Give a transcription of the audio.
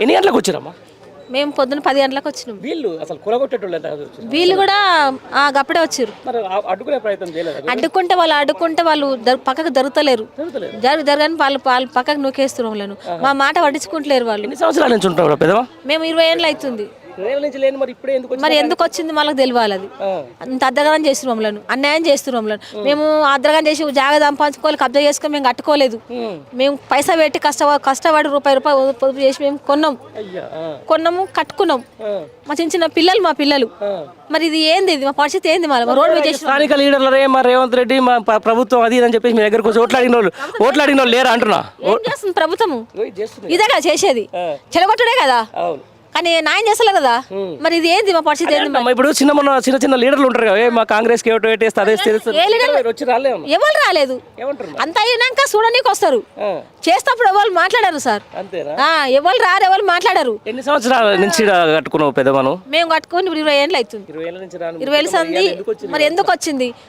ఎన్ని గంటలకు వచ్చారమ్మా? మేము పొద్దున పది గంటలకు వచ్చినాం. వీళ్ళు అసలు కూలగొట్టేటోళ్ళు ఎంత వచ్చారు? వీళ్ళు కూడా ఆ, గప్పుడే వచ్చారు. మరి ఆ- అడ్డుకునే ప్రయత్నం చేయలేదు? అడ్డుకుంటే వాళ్ళు అడ్డుకుంటే వాళ్ళు దర్- పక్కకు దొరుకుతలేరు. జరు జరగని వాళ్ళు వాళ్ళు పక్కకు వాళ్ళను. మా మాట పట్టించుకుంటలేరు వాళ్ళు. ఎన్ని సంవత్సరాల నుంచి ఉంటావు పెద్దవా మేము ఇరవై ఏళ్ళు అవుతుంది. రేళ్ళ నుంచి లేని మరి ఇప్పుడే ఎందుకు మరి ఎందుకు వచ్చింది మనకు తెలియాలి అది. అంత అద్దగానం చేస్తున్నారు మమ్మల్ని. అన్యాయం చేస్తున్నారు మమ్మల్ని. మేము అద్దగానం చేసి జాగా సంపాదించుకోవాలి కబ్జా చేసుకొని మేము కట్టుకోలేదు. మేము పైసా పెట్టి కష్ట కష్టపడి రూపాయి రూపాయి పొదుపు చేసి మేము కొన్నాం. కొన్నాము కట్టుకున్నాం. మా చిన్న చిన్న పిల్లలు మా పిల్లలు. మరి ఇది ఏంది? ఇది మా పరిస్థితి ఏంది మరి? చేసిన స్థానిక లీడర్లరే మా రేవంత్ రెడ్డి మా ప్రభుత్వం అది అని చెప్పేసి మీ దగ్గరకు వచ్చి ఓట్లు అడిగిన వాళ్ళు ఓట్లు అడిగిన వాళ్ళు లేరా అంటున్నా? చేస్తుంది ఇదే కదా చేసేది. చెలగొట్టడే కదా? కానీ న్యాయం చేస్తలేదు కదా. మరి ఇది ఏంది మా పరిస్థితి ఏంది మరి? అమ్మా, ఇప్పుడు చిన్న మొన్న చిన్న చిన్న లీడర్లు ఉంటారు కదా ఏ మా కాంగ్రెస్కి ఏటో ఏటేస్తే అదే. ఏ వచ్చి రాలేము ఎవరు రాలేదు. ఏమంటారు మరి? అంత అయినాక చూడనీకి వస్తారు. ఆ, చేస్తప్పుడు ఎవరు మాట్లాడారు సార్? అంతేనా? ఆ, ఎవరు రారు ఎవరు మాట్లాడారు? ఎన్ని సంవత్సరాల నుంచి ఈడ కట్టుకున్నావు పెద్దమను మేము కట్టుకొని ఇప్పుడు ఇరవై ఏళ్ళు అవుతుంది. ఇరవై ఏళ్ళ నుంచి రాను. ఇరవై ఏళ్ళు సంది. మరి ఎందుకు వచ్చింది?